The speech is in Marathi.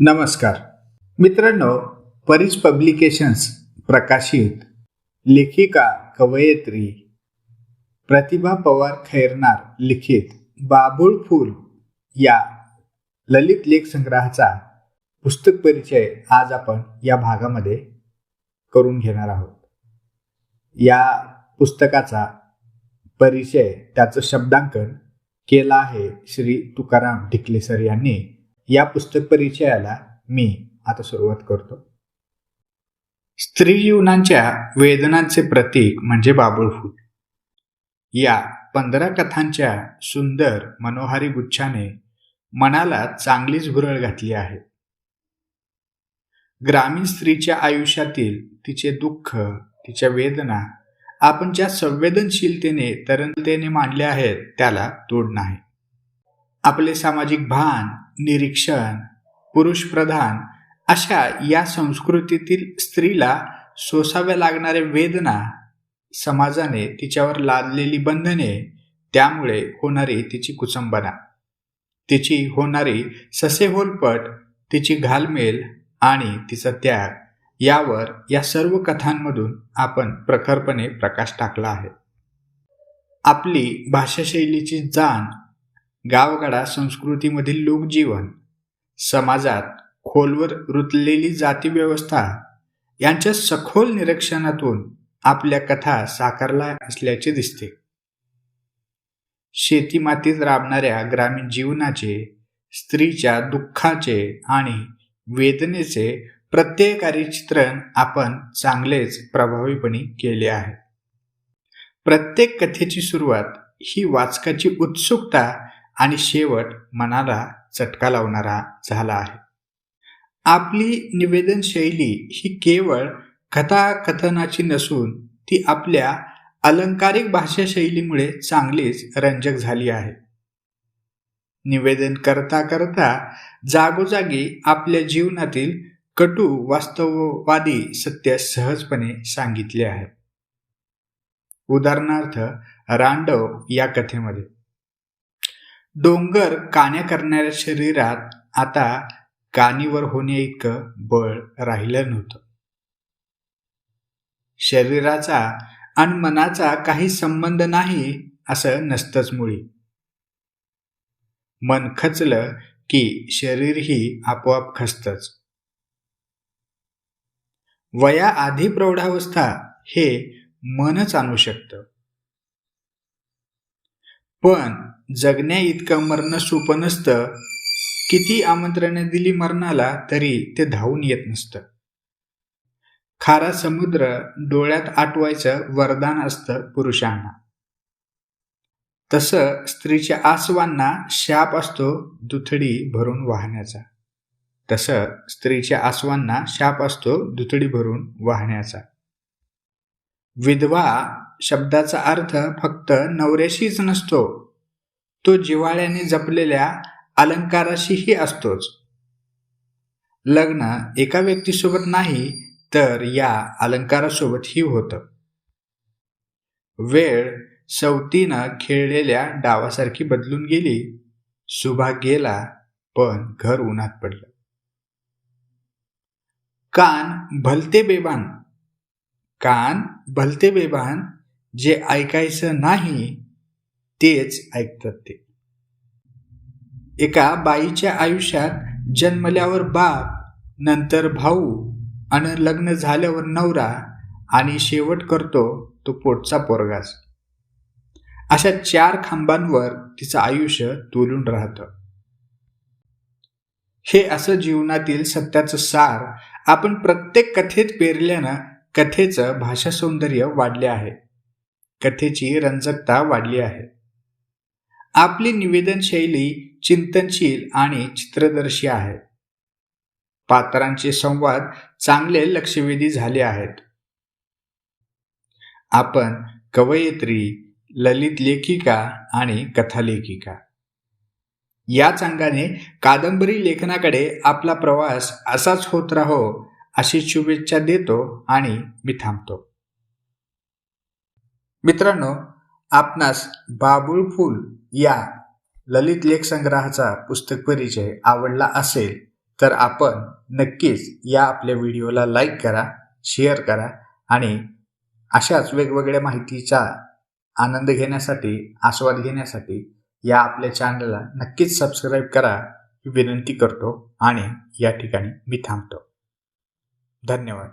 नमस्कार. मित्रांनो परीज पब्लिकेशन्स प्रकाशित. लेखिका कवयित्री प्रतिभा पवार खैरनार लिखित बाबुळ फूल या ललित लेख संग्रहाचा पुस्तक परिचय आज आपण या भागामध्ये करून घेणार आहोत. या पुस्तकाचा परिचय त्याचं शब्दांकन केला आहे श्री तुकाराम ढिकले सर यांनी. या पुस्तक परिचयाला मी आता सुरुवात करतो. स्त्री जीवनांच्या वेदनांचे प्रतीक म्हणजे बाबुळफूल या पंधरा कथांच्या सुंदर मनोहारी गुच्छाने मनाला चांगलीच भुरळ घातली आहे. ग्रामीण स्त्रीच्या आयुष्यातील तिचे दुःख तिच्या वेदना आपण ज्या संवेदनशीलतेने तरलतेने मांडल्या आहेत त्याला तोड नाही. आपले सामाजिक भान निरीक्षण पुरुषप्रधान अशा या संस्कृतीतील स्त्रीला सोसाव्या लागणाऱ्या वेदना समाजाने तिच्यावर लादलेली बंधने त्यामुळे होणारी तिची कुचंबना. तिची होणारी ससेहोलपट तिची घालमेल आणि तिचा त्याग यावर या सर्व कथांमधून आपण प्रखरपणे प्रकाश टाकला आहे. आपली भाषाशैलीची जाण गावगाडा संस्कृतीमधील लोकजीवन समाजात खोलवर रुतलेली जातीव्यवस्था यांच्या सखोल निरीक्षणातून आपल्या कथा साकारला असल्याचे दिसते. शेतीमातीत राबणाऱ्या ग्रामीण जीवनाचे स्त्रीच्या दुःखाचे आणि वेदनेचे प्रत्येकारी चित्रण आपण चांगलेच प्रभावीपणे केले आहे. प्रत्येक कथेची सुरुवात ही वाचकाची उत्सुकता आणि शेवट मनाला चटका लावणारा झाला आहे. आपली निवेदन शैली ही केवळ कथाकथनाची नसून ती आपल्या अलंकारिक भाषा शैलीमुळे चांगलीच रंजक झाली आहे. निवेदन करता करता जागोजागी आपल्या जीवनातील कटू वास्तववादी सत्य सहजपणे सांगितले आहे. उदाहरणार्थ रांडव या कथेमध्ये. डोंगर काण्या करणाऱ्या शरीरात आता कानीवर होणे इतकं बळ राहिलं नव्हतं. शरीराचा आणि मनाचा काही संबंध नाही असं नसतंच मुळी. मन खचलं की शरीरही आपोआप खचतच. वया आधी प्रौढावस्था हे मनच आणू शकतं. पण जगण्या इतकं मरण सोपं नसतं. किती आमंत्रणे दिली मरणाला तरी ते धावून येत नसतं. खारा समुद्र डोळ्यात आटवायचं वरदान असतं पुरुषांना. तसं स्त्रीच्या आसवांना शाप असतो दुथडी भरून वाहण्याचा. तसं स्त्रीच्या आसवांना शाप असतो दुथडी भरून वाहण्याचा. विधवा शब्दाचा अर्थ फक्त नवऱ्याशीच नसतो. तो जिव्हाळ्याने जपलेल्या अलंकाराशीही असतोच. लग्न एका व्यक्तीसोबत नाही तर या अलंकारासोबतही होतं. वेळ सवतीनं खेळलेल्या डावासारखी बदलून गेली सुभाग गेला पण घर उन्हात पडलं. कान भलते बेबान कान भलते बेबान जे ऐकायचं नाही तेच ऐकतात ते. एका बाईच्या आयुष्यात जन्मल्यावर बाप नंतर भाऊ आणि लग्न झाल्यावर नवरा आणि शेवट करतो तो पोटचा पोरगाच अशा चार खांबांवर तिचं आयुष्य तोलून राहतं. हे असं जीवनातील सत्याचं सार आपण प्रत्येक कथेत पेरल्यानं कथेचं भाषा सौंदर्य वाढले आहे. कथेची रंजकता वाढली आहे. आपली निवेदन शैली चिंतनशील आणि चित्रदर्शी आहे. पात्रांचे संवाद चांगले लक्षवेधी झाले आहेत. आपण कवयित्री ललित लेखिका आणि कथालेखिका. याच अंगाने कादंबरी लेखनाकडे आपला प्रवास असाच होत राहो अशी शुभेच्छा देतो आणि मी थांबतो. मित्रांनो आपणास बाबुळ फूल या ललित लेख संग्रहाचा पुस्तक परिचय आवडला असेल तर आपण नक्कीच या आपल्या व्हिडिओला लाईक करा शेअर करा आणि अशाच वेगवेगळ्या माहितीचा आनंद घेण्यासाठी आस्वाद घेण्यासाठी या आपल्या चॅनलला नक्कीच सबस्क्राईब करा ही विनंती करतो आणि या ठिकाणी मी थांबतो. धन्यवाद.